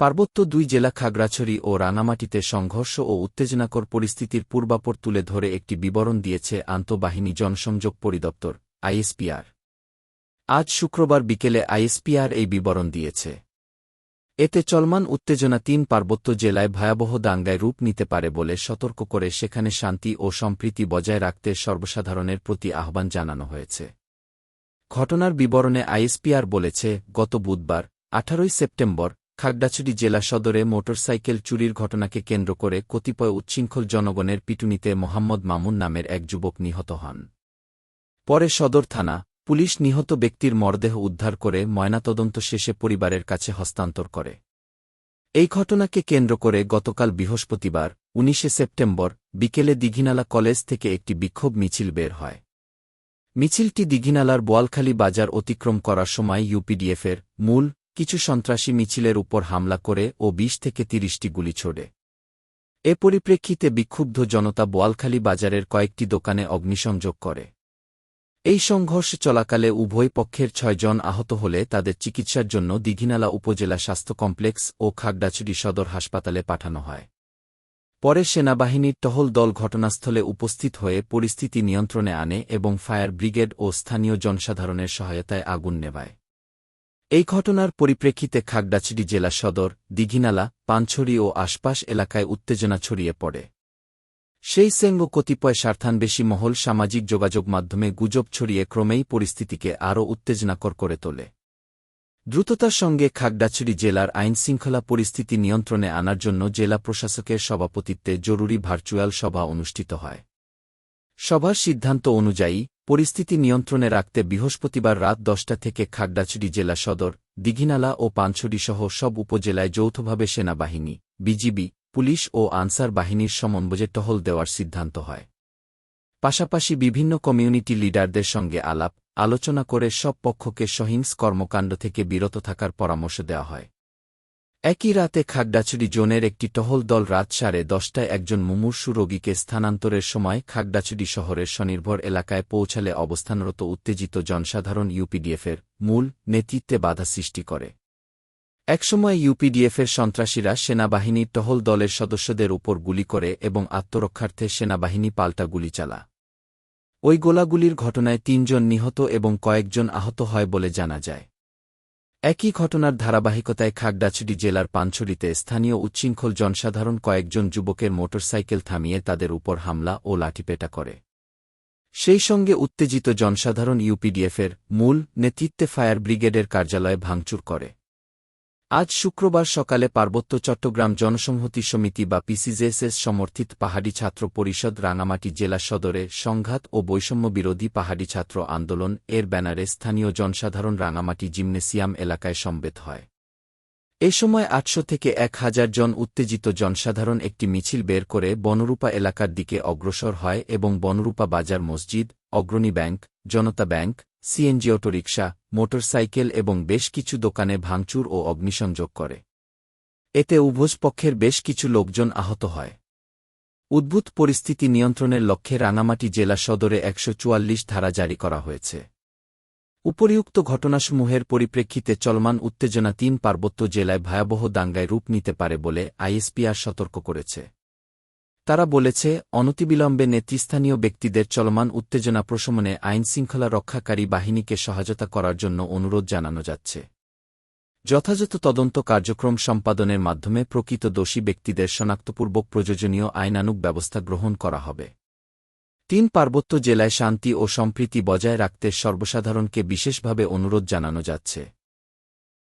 পার্বত্য দুই জেলা খাগড়াছড়ি ও রাঙামাটিতে সংঘর্ষ ও উত্তেজনাকর পরিস্থিতির পূর্বাপর তুলে ধরে একটি বিবরণ দিয়েছে আন্তঃবাহিনী জনসংযোগ পরিদপ্তর, আইএসপিআর। আজ শুক্রবার বিকেলে আইএসপিআর এই বিবরণ দিয়েছে। এতে চলমান উত্তেজনা তিন পার্বত্য জেলায় ভয়াবহ দাঙ্গায় রূপ নিতে পারে বলে সতর্ক করে সেখানে শান্তি ও সম্প্রীতি বজায় রাখতে সর্বসাধারণের প্রতি আহ্বান জানানো হয়েছে। ঘটনার বিবরণে আইএসপিআর বলেছে, গত বুধবার, আঠারোই সেপ্টেম্বর খাগড়াছড়ি জেলা সদরে মোটরসাইকেল চুরির ঘটনাকে কেন্দ্র করে কতিপয় উচ্ছৃঙ্খল জনগণের পিটুনিতে মোহাম্মদ মামুন নামের এক যুবক নিহত হন। পরে সদর থানা, পুলিশ নিহত ব্যক্তির মরদেহ উদ্ধার করে ময়নাতদন্ত শেষে পরিবারের কাছে হস্তান্তর করে। এই ঘটনাকে কেন্দ্র করে গতকাল বৃহস্পতিবার, উনিশে সেপ্টেম্বর, বিকেলে দিঘিনালা কলেজ থেকে একটি বিক্ষোভ মিছিল বের হয়। মিছিলটি দিঘিনালার বোয়ালখালী বাজার অতিক্রম করার সময় ইউপিডিএফের মূল কিছু সন্ত্রাসী মিছিলের উপর হামলা করে ও বিশ থেকে তিরিশটি গুলি ছোড়ে। এ পরিপ্রেক্ষিতে বিক্ষুব্ধ জনতা বোয়ালখালী বাজারের কয়েকটি দোকানে অগ্নিসংযোগ করে। এই সংঘর্ষ চলাকালে উভয় পক্ষের ছয়জন আহত হলে তাদের চিকিৎসার জন্য দিঘিনালা উপজেলা স্বাস্থ্য কমপ্লেক্স ও খাগড়াছড়ি সদর হাসপাতালে পাঠানো হয়। পরে সেনাবাহিনীর টহল দল ঘটনাস্থলে উপস্থিত হয়ে পরিস্থিতি নিয়ন্ত্রণে আনে এবং ফায়ার ব্রিগেড ও স্থানীয় জনসাধারণের সহায়তায় আগুন নেভায়। এই ঘটনার পরিপ্রেক্ষিতে খাগড়াছড়ি জেলা সদর, দিঘিনালা, পানছড়ি ও আশপাশ এলাকায় উত্তেজনা ছড়িয়ে পড়ে। সেই সেঙ্গ কতিপয় স্বার্থান্বেষী মহল সামাজিক যোগাযোগ মাধ্যমে গুজব ছড়িয়ে ক্রমেই পরিস্থিতিকে আরও উত্তেজনাকর করে তোলে। দ্রুততার সঙ্গে খাগড়াছড়ি জেলার আইনশৃঙ্খলা পরিস্থিতি নিয়ন্ত্রণে আনার জন্য জেলা প্রশাসকের সভাপতিত্বে জরুরি ভার্চুয়াল সভা অনুষ্ঠিত হয়। সভার সিদ্ধান্ত অনুযায়ী পরিস্থিতি নিয়ন্ত্রণে রাখতে বৃহস্পতিবার রাত দশটা থেকে খাগড়াছড়ি জেলা সদর, দিঘিনালা ও পানছড়িসহ সব উপজেলায় যৌথভাবে সেনাবাহিনী, বিজিবি, পুলিশ ও আনসার বাহিনীর সমন্বয়ে টহল দেওয়ার সিদ্ধান্ত হয়। পাশাপাশি বিভিন্ন কমিউনিটি লিডারদের সঙ্গে আলাপ, আলোচনা করে সব পক্ষকে সহিংস কর্মকাণ্ড থেকে বিরত থাকার পরামর্শ দেওয়া হয়। একই রাতে খাগড়াছড়ি জোনের একটি টহল দল রাত সাড়ে দশটায় একজন মুমূর্ষু রোগীকে স্থানান্তরের সময় খাগড়াছড়ি শহরের স্বনির্ভর এলাকায় পৌঁছালে অবস্থানরত উত্তেজিত জনসাধারণ ইউপিডিএফের মূল নেতৃত্বে বাধা সৃষ্টি করে। একসময় ইউপিডিএফের সন্ত্রাসীরা সেনাবাহিনীর টহল দলের সদস্যদের উপর গুলি করে এবং আত্মরক্ষার্থে সেনাবাহিনী পাল্টা গুলি চালা ওই গোলাগুলির ঘটনায় তিনজন নিহত এবং কয়েকজন আহত হয় বলে জানা যায়। একই ঘটনার ধারাবাহিকতায় খাগড়াছড়ি জেলার পাঞ্ছড়িতে স্থানীয় উচ্ছৃঙ্খল জনসাধারণ কয়েকজন যুবকের মোটরসাইকেল থামিয়ে তাদের উপর হামলা ও লাঠিপেটা করে। সেই সঙ্গে উত্তেজিত জনসাধারণ ইউপিডিএফের মূল নেতৃত্বে ফায়ার ব্রিগেডের কার্যালয়ে ভাঙচুর করে। আজ শুক্রবার সকালে পার্বত্য চট্টগ্রাম জনসংহতি সমিতি বা পিসিজেএসএস সমর্থিত পাহাড়ি ছাত্র পরিষদ রাঙামাটি জেলা সদরে সংঘাত ও বৈষম্য বিরোধী পাহাড়ি ছাত্র আন্দোলন এর ব্যানারে স্থানীয় জনসাধারণ রাঙামাটি জিমনেসিয়াম এলাকায় সম্বেত হয়। এ সময় আটশো থেকে এক হাজার জন উত্তেজিত জনসাধারণ একটি মিছিল বের করে বনরূপা এলাকার দিকে অগ্রসর হয় এবং বনরূপা বাজার মসজিদ, Agrani bank, Janata bank CNG autorickshaw, motorcycle এবং বেশ কিছু দোকানে ভাঙচুর ও অগ্নিসংযোগ করে। এতে উভয় পক্ষের বেশ কিছু লোকজন আহত হয়। উদ্ভূত পরিস্থিতি নিয়ন্ত্রণের লক্ষ্যে রাঙামাটি জেলা সদরে একশ চুয়াল্লিশ ধারা জারি করা হয়েছে। উপরিউক্ত ঘটনাসমূহের পরিপ্রেক্ষিতে চলমান উত্তেজনা তিন পার্বত্য জেলায় ভয়াবহ দাঙ্গায় রূপ নিতে পারে বলে আইএসপিআর সতর্ক করেছে। তারা বলেছে, অনতিবিলম্বে নেতৃস্থানীয় ব্যক্তিদের চলমান উত্তেজনা প্রশমনে আইনশৃঙ্খলা রক্ষাকারী বাহিনীকে সহায়তা করার জন্য অনুরোধ জানানো যাচ্ছে। যথাযথ তদন্ত কার্যক্রম সম্পাদনের মাধ্যমে প্রকৃত দোষী ব্যক্তিদের শনাক্তপূর্বক প্রয়োজনীয় আইনানুক ব্যবস্থা গ্রহণ করা হবে। তিন পার্বত্য জেলায় শান্তি ও সম্প্রীতি বজায় রাখতে সর্বসাধারণকে বিশেষভাবে অনুরোধ জানানো যাচ্ছে।